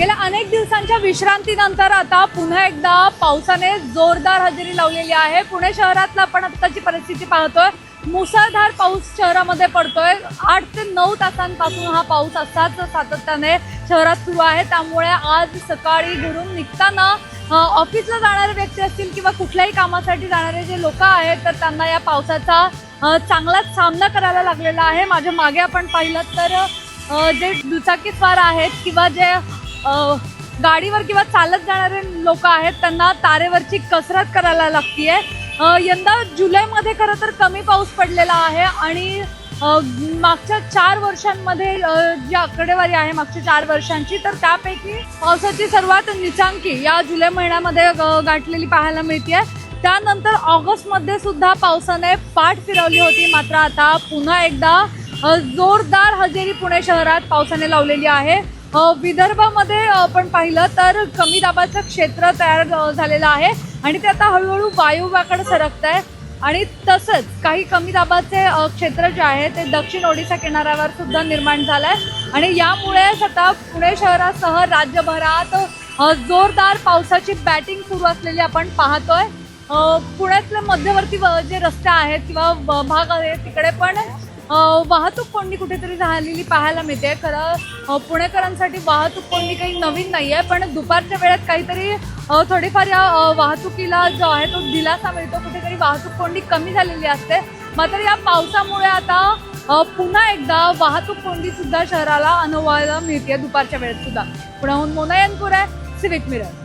गेल्या अनेक दिवसांच्या विश्रांतीनंतर आता पुन्हा एकदा पावसाने जोरदार हजेरी लावलेली आहे. पुणे शहरातला आपण आत्ताची परिस्थिती पाहतोय. मुसळधार पाऊस शहरामध्ये पडतोय. आठ ते नऊ तासांपासून हा पाऊस असाच सातत्याने शहरात सुरू आहे. त्यामुळे आज सकाळी घरून निघताना ऑफिसला जाणारे व्यक्ती असतील किंवा कुठल्याही कामासाठी जाणारे जे लोक आहेत तर त्यांना या पावसाचा चांगलाच सामना करायला लागलेला आहे. माझ्या मागे आपण पाहिलं तर जे दुचाकीस्वार आहेत किंवा जे गाडीवर किंवा चालत जाणारे लोक आहेत त्यांना तारेवरची कसरत करायला लागतीये. यंदा जुलैमध्ये खरं तर कमी पाऊस पडलेला आहे आणि मागच्या चार वर्षांमध्ये जी आकडेवारी आहे मागच्या चार वर्षांची तर त्यापैकी पावसाची सर्वात निचांकी या जुलै महिन्यामध्ये गाठलेली पाहायला मिळते त्यानंतर ऑगस्टमध्ये सुद्धा पावसाने पाठ फिरवली होती मात्र आता पुन्हा एकदा जोरदार हजेरी पुणे शहरात पावसाने लावलेली आहे. विदर्भामध्ये आपण पाहिलं तर कमी दाबाचं क्षेत्र तयार झालेलं आहे. आणि ते आता हळूहळू वायुव्याकडे सरकत आहे आणि तसंच काही कमी दाबाचे क्षेत्र जे आहे ते दक्षिण ओडिशा किनाऱ्यावर सुद्धा निर्माण झालं आहे आणि यामुळेच आता पुणे शहरासह राज्यभरात जोरदार पावसाची बॅटिंग सुरू असलेली आपण पाहतोय. पुण्यातले मध्यवर्ती व- जे रस्ते आहेत किंवा भाग आहे तिकडे पण वाहतूक कोंडी कुठेतरी झालेली पाहायला मिळते. खरं पुणेकरांसाठी वाहतूक कोंडी काही नवीन नाही आहे पण दुपारच्या वेळेत काहीतरी थोडीफार या वाहतुकीला जो आहे तो दिलासा मिळतो. कुठेतरी वाहतूक कोंडी कमी झालेली असते. मात्र या पावसामुळे आता पुन्हा एकदा वाहतूक कोंडी सुद्धा शहराला अनुभवायला मिळते दुपारच्या वेळेत सुद्धा. पुण्याहून मोनायनपूर आहे सिविक मिरर